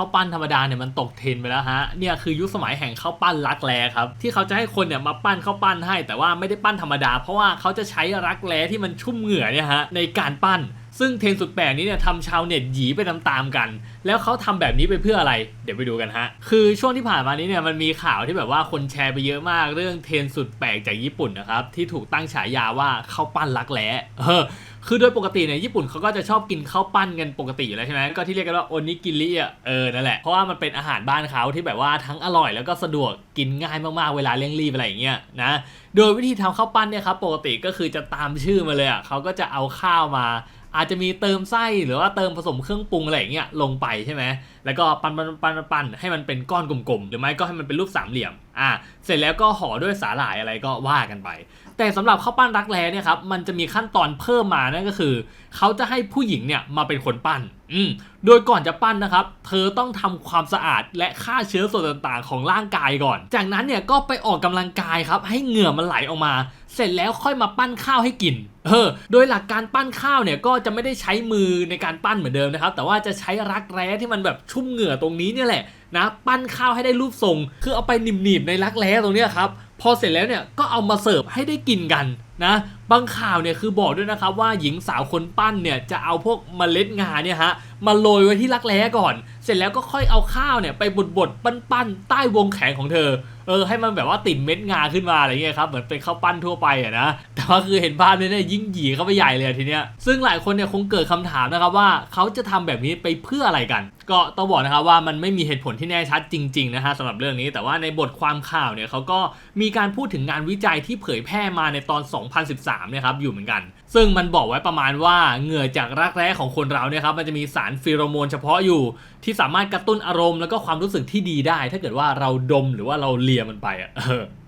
ข้าวปั้นธรรมดาเนี่ยมันตกเทรนไปแล้วฮะเนี่ยคือยุคสมัยแห่งข้าวปั้นรักแร้ครับที่เขาจะให้คนเนี่ยมาปั้นข้าวปั้นให้ แต่ว่าไม่ได้ปั้นธรรมดา เพราะว่าเขาจะใช้รักแร้ที่มันชุ่มเหงื่อเนี่ยฮะในการปั้นซึ่งเทรนสุดแปลกนี้เนี่ยทำชาวเน็ตหยีไปตามๆกัน แล้วเขาทำแบบนี้ไปเพื่ออะไร เดี๋ยวไปดูกันฮะ คือช่วงที่ผ่านมานี้เนี่ยมันมีข่าวที่แบบว่าคนแชร์ไปเยอะมากเรื่องเทรนสุดแปลกจากญี่ปุ่นนะครับที่ถูกตั้งฉายาว่าข้าวปั้นรักแร้เออ คือโดยปกติเนี่ยญี่ปุ่นเขาก็จะชอบกินข้าวปั้นกันปกติอยู่แล้วใช่ไหมก็ที่เรียกกันว่าโอนิกิริอะเออนั่นแหละเพราะว่ามันเป็นอาหารบ้านเขาที่แบบว่าทั้งอร่อยแล้วก็สะดวกกินง่ายมากๆเวลาเร่งรีบอะไรอย่างเงี้ยนะโดยวิธีทำข้าวปั้นเนี่ยครับปกติก็คือจะตามชื่อมาเลยอะเขาก็จะเอาข้าวมา อาจจะมีเติมไส้หรือว่าเติมผสมเครื่องปรุงอะไรอย่างเงี้ยลงไปใช่ไหมแล้วก็ปั้นปั้นปั้นปั้นปันให้มันเป็นก้อนกลมๆ หรือไม่ก็ให้มันเป็นรูปสามเหลี่ยม อะเสร็จแล้วก็ห่อด้วยสาหร่ายอะไรก็ว่ากันไป แต่สำหรับข้าวปั้นรักแร้เนี่ยครับ มันจะมีขั้นตอนเพิ่มมา นั่นก็คือ เขาจะให้ผู้หญิงเนี่ยมาเป็นคนปั้น อืม โดยก่อนจะปั้นนะครับ เธอต้องทำความสะอาดและฆ่าเชื้อส่วนต่างๆ ของร่างกายก่อน จากนั้นเนี่ยก็ไปออกกำลังกายครับ ให้เหงื่อมันไหลออกมา เสร็จแล้วค่อยมาปั้นข้าวให้กิน เออ โดยหลักการปั้นข้าวเนี่ยก็จะไม่ได้ใช้มือในการปั้นเหมือนเดิมนะครับ แต่ว่าจะใช้รักแร้ที่มันแบบชุ่มเหงื่อตรงนี้เนี่ยแหละนะปั้นข้าวให้ได้รูปทรง คือเอาไปหนีบๆในรักแร้ตรงนี้ครับพอเสร็จแล้วเนี่ยก็เอามาเสิร์ฟให้ได้กินกันนะบางข่าวเนี่ยคือบอกด้วยนะครับว่าหญิงสาวคนปั้นเนี่ยจะเอาพวกเมล็ดงาเนี่ยฮะมาโรยไว้ที่รักแร้ก่อน เสร็จแล้วก็ค่อยเอาข้าวเนี่ยไปบดบดๆปั้นๆใต้วงแขนของเธอ เออให้มันแบบว่าติดเม็ดงาขึ้นมาอะไรเงี้ยครับเหมือนเป็นข้าวปั้นทั่วไปอะนะแต่ว่าคือเห็นภาพนี้เนี่ยยิ่งหยีเข้าไปใหญ่เลยทีเนี้ยซึ่งหลายคนเนี่ยคงเกิดคำถามนะครับว่าเขาจะทำแบบนี้ไปเพื่ออะไรกัน ก็ต้องบอกนะครับว่ามันไม่มีเหตุผลที่แน่ชัดจริงๆนะฮะสำหรับเรื่องนี้ แต่ว่าในบทความข่าวเนี่ยเขาก็มีการพูดถึงงานวิจัยที่เผยแพร่มาในตอน 2013เนี่ยครับอยู่เหมือนกัน ซึ่งมันบอกไว้ประมาณว่าเหงื่อจากรักแร้ของคนเราเนี่ยครับมันจะมีสารฟีโรโมนเฉพาะอยู่ ที่สามารถกระตุ้นอารมณ์แล้วก็ความรู้สึกที่ดีได้ ถ้าเกิดว่าเราดมหรือว่าเราเลียมันไปอะ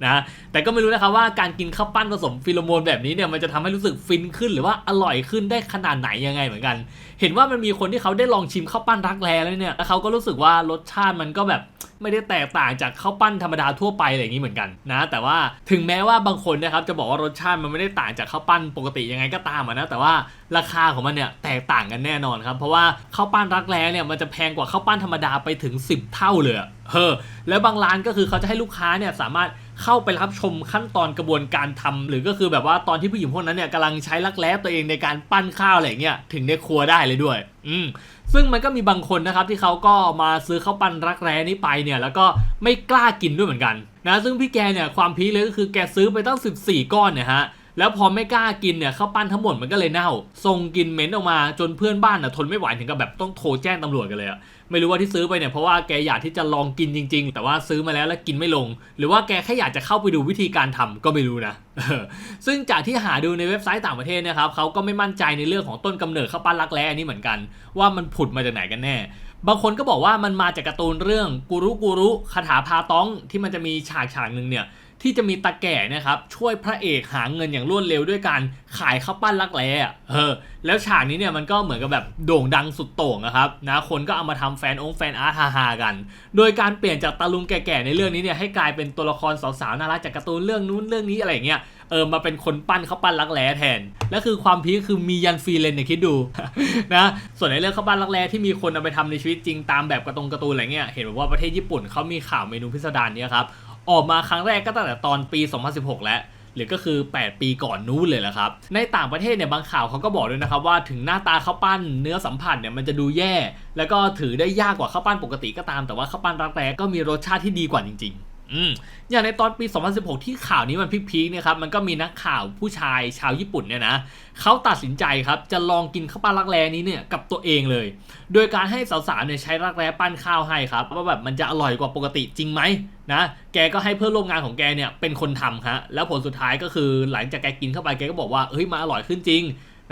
นะแต่ก็ไม่รู้นะครับว่าการกินข้าวปั้นผสมฟีโรโมนแบบนี้เนี่ยมันจะทำให้รู้สึกฟินขึ้นหรือว่าอร่อยขึ้นได้ขนาดไหนยังไงเหมือนกัน เห็นว่ามันมีคนที่เขาได้ลองชิมข้าวปั้นรักแร้แล้วเนี่ยแล้วเขาก็รู้สึกว่ารสชาติมันก็แบบไม่ได้แตกต่างจากข้าวปั้นธรรมดาทั่วไปอะไรอย่างนี้เหมือนกันนะ แต่ว่าถึงแม้ว่าบางคนนะครับจะบอกว่ารสชาติมันไม่ได้ต่างจากข้าวปั้นปกติยังไงก็ตามนะแต่ว่าราคาของมันเนี่ยแตกต่างกันแน่นอนครับเพราะว่าข้าวปั้นรักแร้เนี่ยมันจะแพงกว่าข้าวปั้นธรรมดาไปถึง 10 เท่าเลยเออแล้วบางร้านก็คือเขาจะให้ลูกค้าเนี่ยสามารถ เข้าไปรับชมขั้นตอนกระบวนการทำหรือก็คือแบบว่าตอนที่ผู้หญิงพวกนั้นเนี่ยกำลังใช้รักแร้ตัวเองในการปั้นข้าวอะไรเงี้ยถึงในครัวได้เลยด้วย อืมซึ่งมันก็มีบางคนนะครับที่เขาก็มาซื้อข้าวปั้นรักแร้นี้ไปเนี่ยแล้วก็ไม่กล้ากินด้วยเหมือนกันนะซึ่งพี่แกเนี่ยความพีคเลยก็คือแกซื้อไปตั้ง 14 ก้อนเนี่ยฮะ แล้วพอไม่กล้ากินเนี่ยข้าวปั้นทั้งหมดมันก็เลยเน่าส่งกลินเหม็นออกมาจนเพื่อนบ้านน่ะทนไม่ไหวถึงกับแบบต้องโทรแจ้งตำรวจกันเลยอะไม่รู้ว่าที่ซื้อไปเนี่ยเพราะว่าแกอยากที่จะลองกินจริง ๆ แต่ว่าซื้อมาแล้วแล้วกินไม่ลง หรือว่าแกแค่อยากจะเข้าไปดูวิธีการทำก็ไม่รู้นะซึ่งจากที่หาดูในเว็บไซต์ต่างประเทศนะครับเขาก็ไม่มั่นใจในเรื่องของต้นกำเนิดข้าวปั้นรักแร้อันนี้เหมือนกัน ว่ามันผุดมาจากไหนกันแน่บางคนก็บอกว่ามันมาจากการ์ตูนเรื่องกูรุกูรุคาถาพาต้องที่มันจะมีฉากฉากหนึ่งเนี่ย ที่จะมีตาแก่เนะครับช่วยพระเอกหาเงินอย่างรวดเร็วด้วยการขายข้าวปั้นรักแร้เออแล้วฉากนี้เนี่ยมันก็เหมือนกับแบบโด่งดังสุดโต่งนะครับนะคนก็เอามาทำแฟนองค์แฟนอาร์ตฮาๆกัน โดยการเปลี่ยนจากตาลุงแก่ๆในเรื่องนี้เนี่ยให้กลายเป็นตัวละครสาวๆน่ารักจากการ์ตูนเรื่องนู้นเรื่องนี้อะไรเงี้ยเออมาเป็นคนปั้นข้าวปั้นรักแร้แทน และคือความพีคคือมียันฟรีเลนเนี่ยคิดดูนะส่วนในเรื่องข้าวปั้นรักแร้ที่มีคนเอาไปทำในชีวิตจริงตามแบบการ์ตูนการ์ตูนอะไรเงี้ยเห็นบอกว่าประเทศญี่ปุ่นเขามีข่าวเมนูพิสดารเนี้ยครับ ออกมาครั้งแรกก็ตั้งแต่ตอนปี 2016 แล้ว หรือก็คือ 8 ปีก่อนนู้นเลยแหละครับ ในต่างประเทศเนี่ยบางข่าวเขาก็บอกด้วยนะครับว่าถึงหน้าตาข้าวปั้นเนื้อสัมผัสเนี่ยมันจะดูแย่ แล้วก็ถือได้ยากกว่าข้าวปั้นปกติก็ตาม แต่ว่าข้าวปั้นรักแร้ก็มีรสชาติที่ดีกว่าจริงๆ อืมอย่างในตอนปี 2016 ที่ข่าวนี้มันพีคๆเนี่ยครับมันก็มีนักข่าวผู้ชายชาวญี่ปุ่นเนี่ยนะเขาตัดสินใจครับจะลองกินข้าวปั้นรักแร้นี้เนี่ยกับตัวเองเลย โดยการให้สาวๆเนี่ยใช้รักแร้ปั้นข้าวให้ครับว่าแบบมันจะอร่อยกว่าปกติจริงไหมนะแกก็ให้เพื่อนร่วมงานของแกเนี่ยเป็นคนทำฮะแล้วผลสุดท้ายก็คือหลังจากแกกินเข้าไปแกก็บอกว่าเฮ้ยมันอร่อยขึ้นจริง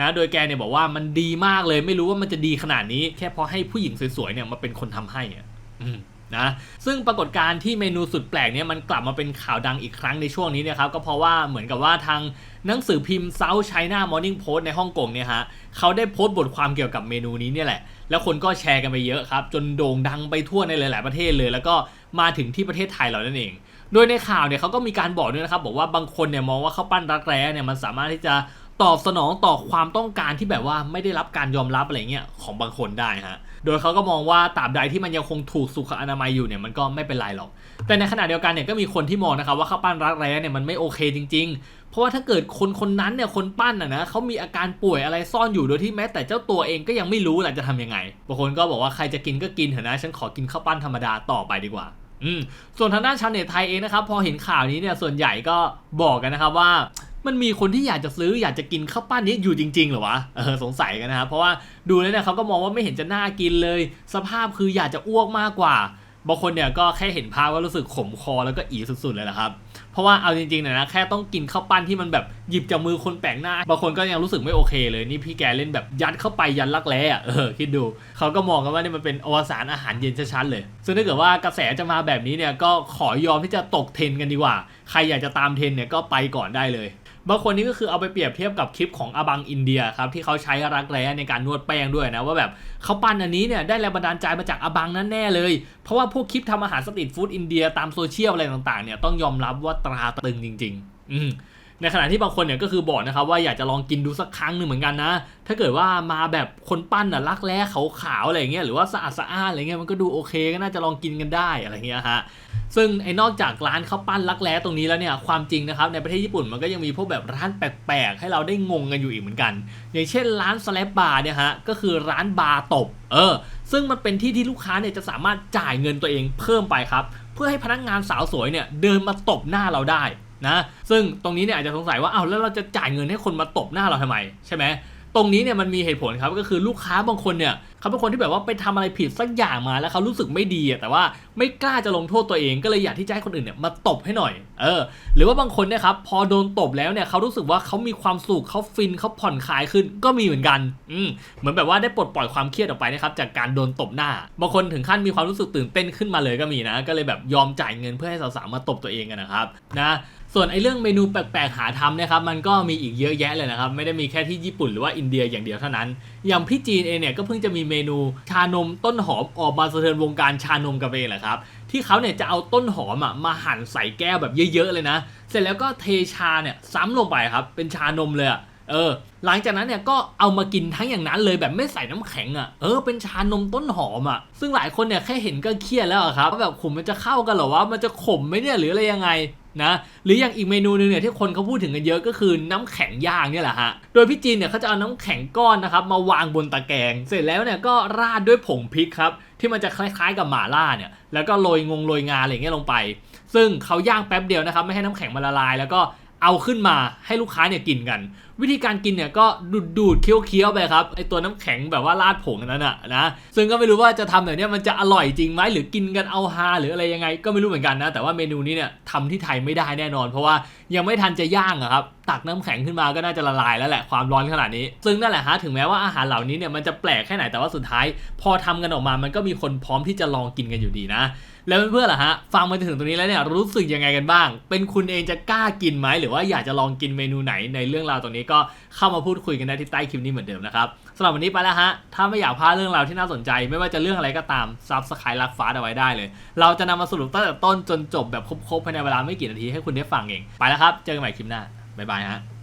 นะโดยแกเนี่ยบอกว่ามันดีมากเลยไม่รู้ว่ามันจะดีขนาดนี้ แค่เพราะให้ผู้หญิงสวยๆเนี่ยมาเป็นคนทำให้อะอืม นะซึ่งปรากฏการณ์ที่เมนูสุดแปลกเนี่ยมันกลับมาเป็นข่าวดังอีกครั้งในช่วงนี้นะครับก็เพราะว่าเหมือนกับว่าทางหนังสือพิมพ์ South China Morning Post ในฮ่องกงเนี่ยฮะเขาได้โพสต์บทความเกี่ยวกับเมนูนี้เนี่ยแหละ แล้วคนก็แชร์กันไปเยอะครับ จนโด่งดังไปทั่วในหลาย ๆ ประเทศเลย แล้วก็มาถึงที่ประเทศไทยเรานั่นเอง โดยในข่าวเนี่ยเขาก็มีการบอกด้วยนะครับบอกว่าบางคนเนี่ยมองว่าข้าวปั้นรักแร้เนี่ยมันสามารถที่จะ ตอบสนองต่อความต้องการที่แบบว่าไม่ได้รับการยอมรับอะไรเงี้ยของบางคนได้ฮะ โดยเขาก็มองว่าตราบใดที่มันยังคงถูกสุขอนามัยอยู่เนี่ยมันก็ไม่เป็นไรหรอก แต่ในขณะเดียวกันเนี่ยก็มีคนที่มองนะครับว่าข้าวปั้นรักแร้เนี่ยมันไม่โอเคจริง ๆ เพราะว่าถ้าเกิดคนคนนั้นเนี่ยคนปั้นอะนะเขามีอาการป่วยอะไรซ่อนอยู่โดยที่แม้แต่เจ้าตัวเองก็ยังไม่รู้แหละจะทำยังไง บางคนก็บอกว่าใครจะกินก็กินเถอะนะฉันขอกินข้าวปั้นธรรมดาต่อไปดีกว่าอืมส่วนทางด้านชาวเน็ตไทยเองนะครับพอเห็นข่าวนี้เนี่ยส่วนใหญ่ก็บอกกันนะครับว่า มันมีคนที่อยากจะซื้ออยากจะกินข้าวปั้นนี้อยู่จริงๆหรอวะเออสงสัยกันนะครับเพราะว่าดูแล้วเนี่ยเขาก็มองว่าไม่เห็นจะน่ากินเลย สภาพคืออยากจะอ้วกมากกว่าบางคนเนี่ยก็แค่เห็นภาพก็รู้สึกขมคอแล้วก็อีสุดๆเลยละครับ เพราะว่าเอาจริงๆเนี่ยนะแค่ต้องกินข้าวปั้นที่มันแบบหยิบจากมือคนแปลกหน้า บางคนก็ยังรู้สึกไม่โอเคเลยนี่พี่แกเล่นแบบยัดเข้าไปยันลักแร้อะเออคิดดูเขาก็มองกันว่านี่มันเป็นอวสานอาหารเย็นชัดๆเลย ซึ่งถ้าเกิดว่ากระแสจะมาแบบนี้เนี่ยก็ขอยอมที่จะตกเทรนกันดีกว่า ใครอยากจะตามเทรนเนี่ยก็ไปก่อนได้เลย บางคนนี่ก็คือเอาไปเปรียบเทียบกับคลิปของอบังอินเดียครับที่เขาใช้รักแร้ในการนวดแป้งด้วยนะว่าแบบเขาปั้นอันนี้เนี่ยได้แรงบันดาลใจมาจากอบังนั่นแน่เลย เพราะว่าพวกคลิปทำอาหารสตรีทฟู้ดอินเดียตามโซเชียลอะไรต่างๆเนี่ยต้องยอมรับว่าตราตรึงจริง ๆ อืม ในขณะที่บางคนเนี่ยก็คือบอกนะครับว่าอยากจะลองกินดูสักครั้งหนึ่งเหมือนกันนะ ถ้าเกิดว่ามาแบบคนปั้นน่ะรักแร้ขาวๆอะไรเงี้ยหรือว่าสะอาดสะอาดอะไรเงี้ยมันก็ดูโอเคก็น่าจะลองกินกันได้อะไรเงี้ยฮะซึ่งไอ้นอกจากร้านข้าวปั้นลักแร้ตรงนี้แล้วเนี่ยความจริงนะครับในประเทศญี่ปุ่นมันก็ยังมีพวกแบบร้านแปลกๆให้เราได้งงกันอยู่อีกเหมือนกัน อย่างเช่นร้านสแลบบาร์เนี่ยฮะก็คือร้านบาร์ตบเออซึ่งมันเป็นที่ที่ลูกค้าเนี่ยจะสามารถจ่ายเงินตัวเองเพิ่มไปครับเพื่อให้พนักงานสาวสวยเนี่ยเดินมาตบหน้าเราได้ นะซึ่งตรงนี้เนี่ยอาจจะสงสัยว่าอ้าวแล้วเราจะจ่ายเงินให้คนมาตบหน้าเราทำไมใช่ไหมตรงนี้เนี่ยมันมีเหตุผลครับก็คือลูกค้าบางคนเนี่ย เขาเป็นคนที่แบบว่าไปทำอะไรผิดสักอย่างมาแล้วเขารู้สึกไม่ดีอะแต่ว่าไม่กล้าจะลงโทษตัวเองก็เลยอยากที่จะให้คนอื่นเนี่ยมาตบให้หน่อยเออหรือว่าบางคนเนี่ยครับพอโดนตบแล้วเนี่ยเขารู้สึกว่าเขามีความสุขเขาฟินเขาผ่อนคลายขึ้นก็มีเหมือนกันอืมเหมือนแบบว่าได้ปลดปล่อยความเครียดออกไปนะครับจากการโดนตบหน้า บางคนถึงขั้นมีความรู้สึกตื่นเต้นขึ้นมาเลยก็มีนะ ก็เลยแบบยอมจ่ายเงินเพื่อให้สาวๆมาตบตัวเองกันนะครับนะส่วนไอ้เรื่องเมนูแปลกๆหาทำเนี่ยครับมันก็มีอีกเยอะแยะเลยนะครับไม่ได้มีแค่ที่ญี่ปุ่นหรือว่าอินเดียอย่างเดียวเท่านั้น อย่างพี่จีนเองเนี่ยก็เพิ่งจะมีเมนูชานมต้นหอมออกมาสะเทือนวงการชานมกาแฟแหละครับที่เขาเนี่ยจะเอาต้นหอมอะมาหั่นใส่แก้วแบบเยอะๆเลยนะ เสร็จแล้วก็เทชาเนี่ยซ้ำลงไปครับเป็นชานมเลยอะเออหลังจากนั้นเนี่ยก็เอามากินทั้งอย่างนั้นเลยแบบไม่ใส่น้ำแข็งอะเออเป็นชานมต้นหอมอะซึ่งหลายคนเนี่ยแค่เห็นก็เครียดแล้วครับว่าแบบขมมันจะเข้ากันหรอวะมันจะขมไหมเนี่ยหรืออะไรยังไง นะหรืออย่างอีกเมนูหนึงเนี่ยที่คนเขาพูดถึงกันเยอะก็คือน้ำแข็งย่างเนี่ยแหละฮะโดยพี่จีนเนี่ยเขาจะเอาน้ำแข็งก้อนนะครับมาวางบนตะแกรงเสร็จแล้วเนี่ยก็ราดด้วยผงพริกครับที่มันจะคล้ายๆกับหม่าล่าเนี่ยแล้วก็โรยงงโรยงาอะไรเงี้ยลงไป ซึ่งเขาย่างแป๊บเดียวนะครับไม่ให้น้ำแข็งมันละลาย แล้วก็เอาขึ้นมาให้ลูกค้าเนี่ยกินกัน วิธีการกินเนี่ยก็ดูดดูดๆเคี้ยวๆไปครับไอตัวน้ำแข็งแบบว่าราดผงนั้นอะนะซึ่งก็ไม่รู้ว่าจะทำแบบนี้มันจะอร่อยจริงไหมหรือกินกันเอาฮาหรืออะไรยังไง ก็ไม่รู้เหมือนกันนะ แต่ว่าเมนูนี้เนี่ยทำที่ไทยไม่ได้แน่นอน เพราะว่ายังไม่ทันจะย่างอะครับตักน้ำแข็งขึ้นมาก็น่าจะละลายแล้วแหละความร้อนขนาดนี้ ซึ่งนั่นแหละฮะถึงแม้ว่าอาหารเหล่านี้เนี่ยมันจะแปลกแค่ไหนแต่ว่าสุดท้าย พอทำกันออกมามันก็มีคนพร้อมที่จะลองกินกันอยู่ดีนะ แล้วเพื่อนๆล่ะฮะฟังมาจนถึงตรงนี้แล้วเนี่ยรู้สึกยังไงกันบ้าง เป็นคุณเองจะกล้ากินไหมหรือว่าอยากจะลองกินเมนูไหนในเรื่องราวตรงนี้ก็เข้ามาพูดคุยกันได้ที่ใต้คลิปนี้เหมือนเดิมนะครับสำหรับวันนี้ไปแล้วฮะ ถ้าไม่อยากพลาดเรื่องราวที่น่าสนใจ ไม่ว่าจะเรื่องอะไรก็ตามซับสไครต์ลักฟ้าเอาไว้ได้เลย เราจะนำมาสรุปตั้งแต่ต้นจนจบแบบครบๆภายในเวลาไม่กี่นาทีให้คุณได้ฟังเอง ไปแล้วครับ เจอกันใหม่คลิปหน้าบ๊ายบายฮะ